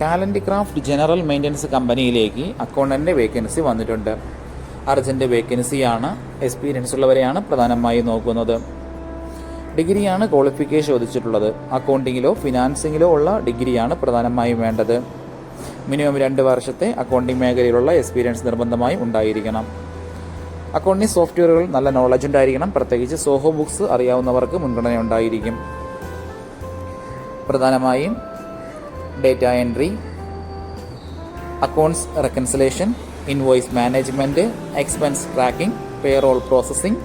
Talent craft general maintenance കമ്പനിയിലേക്ക് അക്കൗണ്ടന്റെ vacancy വന്നിട്ടുണ്ട്. അർജന്റ് വേക്കൻസിയാണ് എക്സ്പീരിയൻസ് ഉള്ളവരെയാണ് പ്രധാനമായും നോക്കുന്നത്. ഡിഗ്രിയാണ് ക്വാളിഫിക്കേഷൻ ചോദിച്ചിട്ടുള്ളത്. അക്കൗണ്ടിങ്ങിലോ ഫിനാൻസിങ്ങിലോ ഉള്ള ഡിഗ്രിയാണ് പ്രധാനമായും വേണ്ടത്. മിനിമം രണ്ട് വർഷത്തെ അക്കൗണ്ടിംഗ് മേഖലയിലുള്ള എക്സ്പീരിയൻസ് നിർബന്ധമായും ഉണ്ടായിരിക്കണം. അക്കൗണ്ടിംഗ് സോഫ്റ്റ്വെയറുകൾ നല്ല നോളജ് ഉണ്ടായിരിക്കണം. പ്രത്യേകിച്ച് സോഹോ ബുക്സ് അറിയാവുന്നവർക്ക് മുൻഗണന ഉണ്ടായിരിക്കും. പ്രധാനമായും data entry accounts reconciliation invoice management expense tracking payroll processing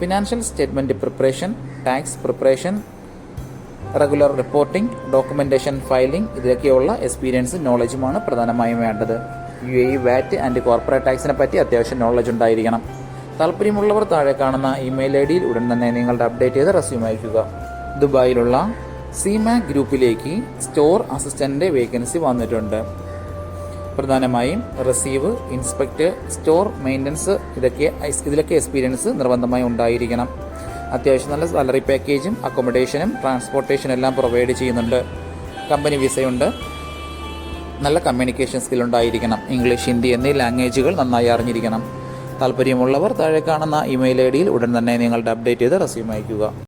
financial statement preparation tax preparation regular reporting documentation filing ഇതിലൊക്കെയുള്ള experience നോളജുമാണ് പ്രധാനമായും വേണ്ടത്. U A VAT and corporate ടാക്സിനെ പറ്റി അത്യാവശ്യം നോളജ് ഉണ്ടായിരിക്കണം. താല്പര്യമുള്ളവർ താഴെ കാണുന്ന ഇമെയിൽ ഐ ഡിയിൽ ഉടൻ തന്നെ നിങ്ങളുടെ അപ്ഡേറ്റ് ചെയ്ത് റെസ്യൂം അയക്കുക ദുബായിലുള്ള സിമാക് ഗ്രൂപ്പിലേക്ക് സ്റ്റോർ അസിസ്റ്റന്റ് വേക്കൻസി വന്നിട്ടുണ്ട്. പ്രധാനമായും റിസീവ് ഇൻസ്പെക്ടർ സ്റ്റോർ മെയിന്റനൻസ് ഇതൊക്കെ ഇതിലൊക്കെ എക്സ്പീരിയൻസ് നിർബന്ധമായി ഉണ്ടായിരിക്കണം. അത്യാവശ്യം നല്ല സാലറി പാക്കേജും അക്കോമഡേഷനും ട്രാൻസ്പോർട്ടേഷനും എല്ലാം പ്രൊവൈഡ് ചെയ്യുന്നുണ്ട്. കമ്പനി വിസയുണ്ട്. നല്ല കമ്മ്യൂണിക്കേഷൻ സ്കിൽ ഉണ്ടായിരിക്കണം. ഇംഗ്ലീഷ് ഹിന്ദി എന്നീ ലാംഗ്വേജുകൾ നന്നായി അറിഞ്ഞിരിക്കണം. താല്പര്യമുള്ളവർ താഴെ കാണുന്ന ഇമെയിൽ ഐ ഡിയിൽ ഉടൻ തന്നെ നിങ്ങളുടെ അപ്ഡേറ്റ് ചെയ്ത് റെസ്യൂം അയക്കുക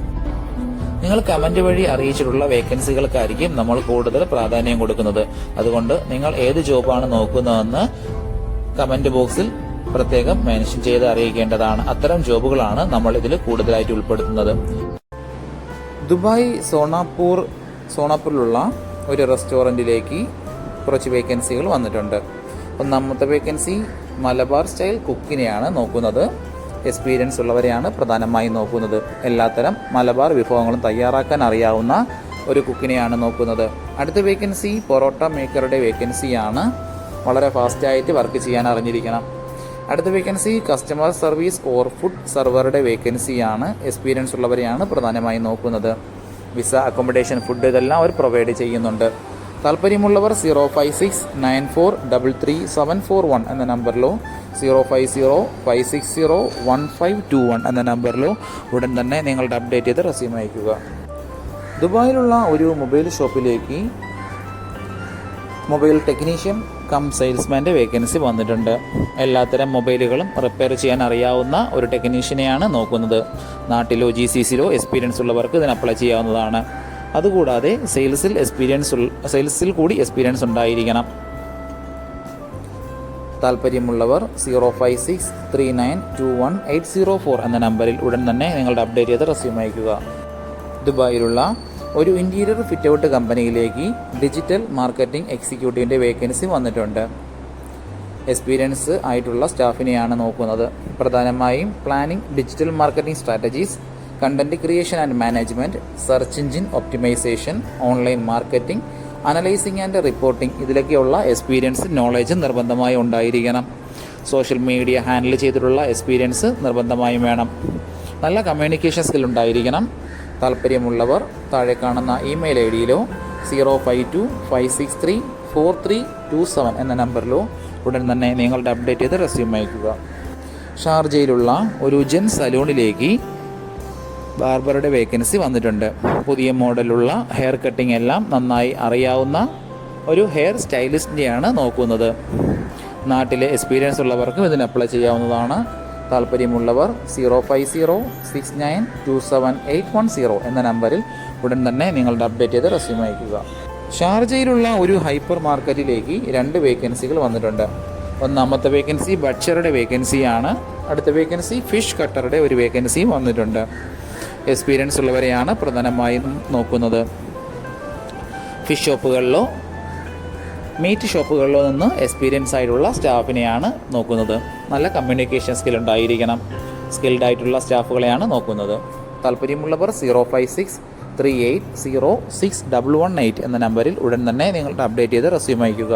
നിങ്ങൾ കമന്റ് വഴി അറിയിച്ചിട്ടുള്ള വേക്കൻസികൾക്കായിരിക്കും നമ്മൾ കൂടുതൽ പ്രാധാന്യം കൊടുക്കുന്നത്. അതുകൊണ്ട് നിങ്ങൾ ഏത് ജോബാണ് നോക്കുന്നതെന്ന് കമന്റ് ബോക്സിൽ പ്രത്യേകം മെൻഷൻ ചെയ്ത് അറിയിക്കേണ്ടതാണ്. അത്തരം ജോബുകളാണ് നമ്മൾ ഇതിൽ കൂടുതലായിട്ട് ഉൾപ്പെടുത്തുന്നത്. ദുബായ് സോണാപൂർ സോണാപൂരിലുള്ള ഒരു റെസ്റ്റോറന്റിലേക്ക് കുറച്ച് വേക്കൻസികൾ വന്നിട്ടുണ്ട്. ഒന്നാമത്തെ വേക്കൻസി മലബാർ സ്റ്റൈൽ കുക്കിനെയാണ് നോക്കുന്നത്. എക്സ്പീരിയൻസ് ഉള്ളവരെയാണ് പ്രധാനമായും നോക്കുന്നത്. എല്ലാത്തരം മലബാർ വിഭവങ്ങളും തയ്യാറാക്കാൻ അറിയാവുന്ന ഒരു കുക്കിനെയാണ് നോക്കുന്നത്. അടുത്ത വേക്കൻസി പൊറോട്ട മേക്കറുടെ വേക്കൻസിയാണ് വളരെ ഫാസ്റ്റായിട്ട് വർക്ക് ചെയ്യാൻ അറിഞ്ഞിരിക്കണം. അടുത്ത vacancy customer service or food സെർവറുടെ വേക്കൻസിയാണ് എക്സ്പീരിയൻസ് ഉള്ളവരെയാണ് പ്രധാനമായും നോക്കുന്നത്. വിസ അക്കോമഡേഷൻ ഫുഡ് ഇതെല്ലാം അവർ പ്രൊവൈഡ് ചെയ്യുന്നുണ്ട്. താല്പര്യമുള്ളവർ zero five six nine four double three seven four one എന്ന നമ്പറിലോ zero five zero five six zero one five two one എന്ന നമ്പറിലോ ഉടൻ തന്നെ നിങ്ങളുടെ അപ്ഡേറ്റ് ചെയ്ത് റെസ്യൂം അയക്കുക ദുബായിലുള്ള ഒരു മൊബൈൽ ഷോപ്പിലേക്ക് മൊബൈൽ ടെക്നീഷ്യൻ കം സെയിൽസ്മാന്റെ വേക്കൻസി വന്നിട്ടുണ്ട്. എല്ലാത്തരം മൊബൈലുകളും റിപ്പയർ ചെയ്യാൻ അറിയാവുന്ന ഒരു ടെക്നീഷ്യനെയാണ് നോക്കുന്നത്. നാട്ടിലോ ജി സി സിയിലോ എക്സ്പീരിയൻസ് ഉള്ളവർക്ക് ഇതിന് അപ്ലൈ ചെയ്യാവുന്നതാണ്. അതുകൂടാതെ സെയിൽസിൽ എക്സ്പീരിയൻസ് സെയിൽസിൽ കൂടി എക്സ്പീരിയൻസ് ഉണ്ടായിരിക്കണം. താല്പര്യമുള്ളവർ zero five six three nine two one eight zero four എന്ന നമ്പറിൽ ഉടൻ തന്നെ നിങ്ങളുടെ അപ്ഡേറ്റ് ചെയ്ത റെസ്യൂം അയക്കുക ദുബായിലുള്ള ഒരു ഇന്റീരിയർ ഫിറ്റ് ഔട്ട് കമ്പനിയിലേക്ക് ഡിജിറ്റൽ മാർക്കറ്റിംഗ് എക്സിക്യൂട്ടീവിന്റെ വേക്കൻസി വന്നിട്ടുണ്ട്. എക്സ്പീരിയൻസ് ആയിട്ടുള്ള സ്റ്റാഫിനെയാണ് നോക്കുന്നത്. പ്രധാനമായും planning digital marketing strategies content creation and management search engine optimisation online marketing analysing and reporting ഇതിലൊക്കെയുള്ള experience knowledge നിർബന്ധമായി ഉണ്ടായിരിക്കണം. സോഷ്യൽ മീഡിയ ഹാൻഡിൽ ചെയ്തിട്ടുള്ള എക്സ്പീരിയൻസ് നിർബന്ധമായും വേണം. നല്ല കമ്മ്യൂണിക്കേഷൻ സ്കിൽ ഉണ്ടായിരിക്കണം. താല്പര്യമുള്ളവർ താഴെ കാണുന്ന email I ഡിയിലോ zero five two five six three four three two seven എന്ന നമ്പറിലോ ഉടൻ തന്നെ നിങ്ങളുടെ അപ്ഡേറ്റ് ചെയ്ത് റെസ്യൂം അയക്കുക ഷാർജയിലുള്ള ഒരു ജെൻ സലൂണിലേക്ക് ബാർബറുടെ വേക്കൻസി വന്നിട്ടുണ്ട്. പുതിയ മോഡലുള്ള ഹെയർ കട്ടിംഗ് എല്ലാം നന്നായി അറിയാവുന്ന ഒരു ഹെയർ സ്റ്റൈലിസ്റ്റിനെയാണ് നോക്കുന്നത്. നാട്ടിലെ എക്സ്പീരിയൻസ് ഉള്ളവർക്കും ഇതിന് അപ്ലൈ ചെയ്യാവുന്നതാണ്. താല്പര്യമുള്ളവർ zero five zero six nine two seven eight one zero എന്ന നമ്പറിൽ ഉടൻ തന്നെ നിങ്ങളുടെ അപ്ഡേറ്റ് ചെയ്ത് റെസ്യൂം അയക്കുക ഷാർജയിലുള്ള ഒരു ഹൈപ്പർ മാർക്കറ്റിലേക്ക് രണ്ട് വേക്കൻസികൾ വന്നിട്ടുണ്ട്. ഒന്നാമത്തെ വേക്കൻസി ബച്ചറുടെ വേക്കൻസിയാണ്. അടുത്ത വേക്കൻസി ഫിഷ് കട്ടറുടെ ഒരു വേക്കൻസിയും വന്നിട്ടുണ്ട്. എക്സ്പീരിയൻസ് ഉള്ളവരെയാണ് പ്രധാനമായും നോക്കുന്നത്. ഫിഷ് ഷോപ്പുകളിലോ മീറ്റ് ഷോപ്പുകളിലോ നിന്ന് എക്സ്പീരിയൻസ് ആയിട്ടുള്ള സ്റ്റാഫിനെയാണ് നോക്കുന്നത്. നല്ല കമ്മ്യൂണിക്കേഷൻ സ്കിൽ ഉണ്ടായിരിക്കണം. സ്കിൽഡ് ആയിട്ടുള്ള സ്റ്റാഫുകളെയാണ് നോക്കുന്നത്. താല്പര്യമുള്ളവർ zero five six three eight zero six double one eight എന്ന നമ്പറിൽ ഉടൻ തന്നെ നിങ്ങളുടെ അപ്ഡേറ്റ് ചെയ്ത് റെസ്യൂം അയക്കുക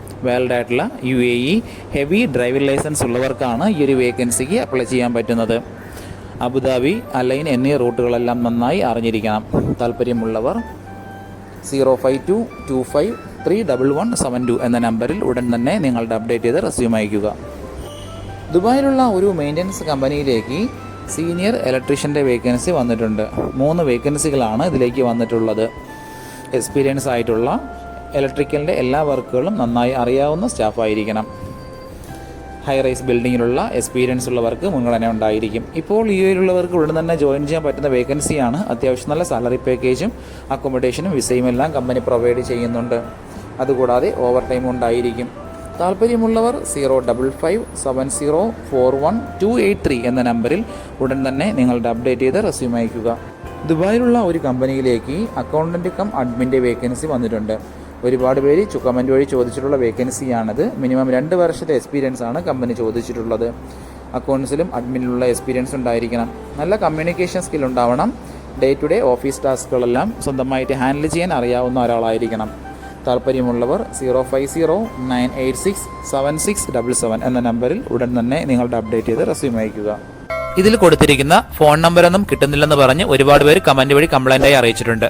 വാലിഡ് ആയിട്ടുള്ള U A E heavy driving licence ഉള്ളവർക്കാണ് ഈ ഒരു വേക്കൻസിക്ക് അപ്ലൈ ചെയ്യാൻ പറ്റുന്നത്. അബുദാബി അലൈൻ എന്നീ റൂട്ടുകളെല്ലാം നന്നായി അറിഞ്ഞിരിക്കണം. താല്പര്യമുള്ളവർ zero five two two five three double one seven two എന്ന നമ്പറിൽ ഉടൻ തന്നെ നിങ്ങളുടെ അപ്ഡേറ്റ് ചെയ്ത് റെസ്യൂം അയക്കുക ദുബായിലുള്ള ഒരു മെയിന്റനൻസ് കമ്പനിയിലേക്ക് സീനിയർ ഇലക്ട്രീഷ്യന്റെ വേക്കൻസി വന്നിട്ടുണ്ട്. മൂന്ന് വേക്കൻസികളാണ് ഇതിലേക്ക് വന്നിട്ടുള്ളത്. എക്സ്പീരിയൻസ് ആയിട്ടുള്ള ഇലക്ട്രിക്കലിന്റെ എല്ലാ വർക്കുകളും നന്നായി അറിയാവുന്ന സ്റ്റാഫായിരിക്കണം ഹൈ റൈസ് ബിൽഡിങ്ങിലുള്ള എക്സ്പീരിയൻസ് ഉള്ളവർക്ക് മുൻഗണന ഉണ്ടായിരിക്കും. ഇപ്പോൾ യു എയിലുള്ളവർക്ക് ഉടൻ തന്നെ ജോയിൻ ചെയ്യാൻ പറ്റുന്ന വേക്കൻസിയാണ് അത്യാവശ്യം നല്ല സാലറി പാക്കേജും അക്കോമഡേഷനും വിസയും എല്ലാം കമ്പനി പ്രൊവൈഡ് ചെയ്യുന്നുണ്ട്. അതുകൂടാതെ ഓവർ ടൈം ഉണ്ടായിരിക്കും. താല്പര്യമുള്ളവർ zero double five seven zero four one two eight three എന്ന നമ്പറിൽ ഉടൻ തന്നെ നിങ്ങളുടെ അപ്ഡേറ്റ് ചെയ്ത് റെസ്യൂം അയക്കുക ദുബായിലുള്ള ഒരു കമ്പനിയിലേക്ക് അക്കൗണ്ടന്റ് കം അഡ്മിന്റെ വേക്കൻസി വന്നിട്ടുണ്ട്. ഒരുപാട് പേര് കമന്റ് വഴി ചോദിച്ചിട്ടുള്ള വേക്കൻസിയാണത് മിനിമം രണ്ട് വർഷത്തെ എക്സ്പീരിയൻസ് ആണ് കമ്പനി ചോദിച്ചിട്ടുള്ളത്. അക്കൗണ്ട്സിലും അഡ്മിനിലുള്ള എക്സ്പീരിയൻസ് ഉണ്ടായിരിക്കണം. നല്ല കമ്മ്യൂണിക്കേഷൻ സ്കിൽ ഉണ്ടാവണം. ഡേ ടു ഡേ ഓഫീസ് ടാസ്കുകളെല്ലാം സ്വന്തമായിട്ട് ഹാൻഡിൽ ചെയ്യാൻ അറിയാവുന്ന ഒരാളായിരിക്കണം. താല്പര്യമുള്ളവർ zero five zero nine eight six seven six double seven എന്ന നമ്പറിൽ ഉടൻ തന്നെ നിങ്ങളുടെ അപ്ഡേറ്റ് ചെയ്ത് റെസ്യൂം അയക്കുക ഇതിൽ കൊടുത്തിരിക്കുന്ന ഫോൺ നമ്പറൊന്നും കിട്ടുന്നില്ലെന്ന് പറഞ്ഞ് ഒരുപാട് പേര് കമന്റ് വഴി കംപ്ലൈന്റായി അറിയിച്ചിട്ടുണ്ട്.